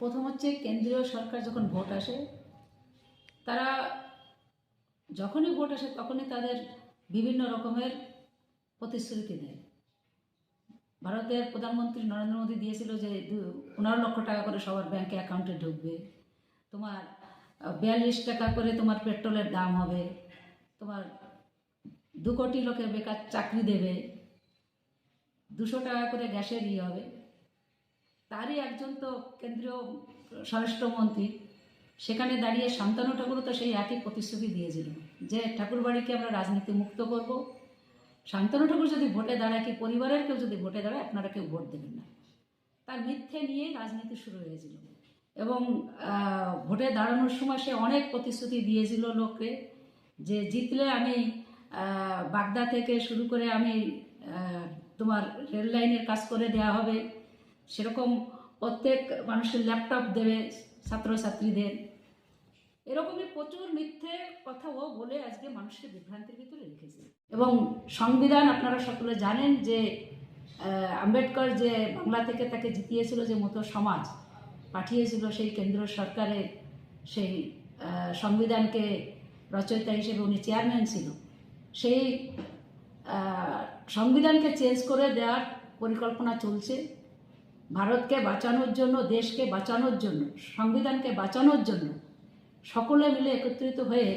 প্রথম হচ্ছে কেন্দ্রীয় সরকার যখন ভোট আসে, তারা যখনই ভোট আসে তখনই তাদের বিভিন্ন রকমের প্রতিশ্রুতি দেয়। ভারতের প্রধানমন্ত্রী নরেন্দ্র মোদী দিয়েছিল যে পনেরো লক্ষ টাকা করে সবার ব্যাংকে অ্যাকাউন্টে ঢুকবে। তোমার বিয়াল্লিশ টাকা করে তোমার পেট্রোলের দাম হবে। তোমার দু কোটি লোকের বেকার চাকরি দেবে। দুশো টাকা করে গ্যাসের ইয়ে হবে। তারই একজন তো কেন্দ্রীয় স্বরাষ্ট্রমন্ত্রী সেখানে দাঁড়িয়ে শান্তানু ঠাকুর তো সেই একই প্রতিশ্রুতি দিয়েছিল যে ঠাকুরবাড়িকে আমরা রাজনীতি মুক্ত করব। শান্তানু ঠাকুর যদি ভোটে দাঁড়ায়, কি পরিবারের কেউ যদি ভোটে দাঁড়ায়, আপনারা কেউ ভোট দেবেন না। তার মিথ্যে নিয়েই রাজনীতি শুরু হয়েছিল। এবং ভোটে দাঁড়ানোর সময় সে অনেক প্রতিশ্রুতি দিয়েছিল লোককে যে জিতলে আমি বাগদা থেকে শুরু করে আমি তোমার রেল লাইনের কাজ করে দেওয়া হবে। সেরকম প্রত্যেক মানুষের ল্যাপটপ দেবে, ছাত্রছাত্রীদের। এরকমই প্রচুর মিথ্যে কথা ও বলে আজকে মানুষকে বিভ্রান্তির ভিতরে রেখেছে। এবং সংবিধান আপনারা সকলে জানেন যে আম্বেদকর যে বাংলা থেকে তাকে জিতিয়েছিল যে মতো সমাজ পাঠিয়েছিল সেই কেন্দ্র সরকারের সেই সংবিধানকে রচয়িতা হিসেবে উনি চেয়ারম্যান ছিল। সেই সংবিধানকে চেঞ্জ করে দেওয়ার পরিকল্পনা চলছে। ভারতকে বাঁচানোর জন্য, দেশকে বাঁচানোর জন্য, সংবিধানকে বাঁচানোর জন্য সকলে মিলে একত্রিত হয়ে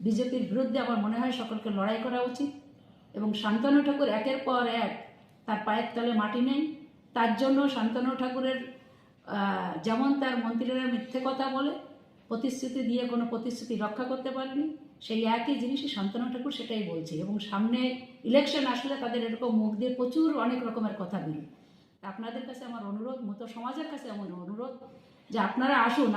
বিজেপির বিরুদ্ধে আমার মনে হয় সকলকে লড়াই করা উচিত এবং শান্তনু ঠাকুর একের পর এক তার পায়ের তলে মাটি নেই। তার জন্য শান্তনু ঠাকুরের যেমন তার মন্ত্রীরা মিথ্যে কথা বলে, প্রতিশ্রুতি দিয়ে কোনো প্রতিশ্রুতি রক্ষা করতে পারেনি, সেই একই জিনিসই শান্তনু ঠাকুর সেটাই বলছে এবং সামনে ইলেকশন আসলে তাদের এরকম মুখ দিয়ে প্রচুর অনেক রকমের কথা বেরোয়। আপনাদের কাছে আমার অনুরোধ মতো সমাজের কাছে আমার অনুরোধ যে আপনারা আসুন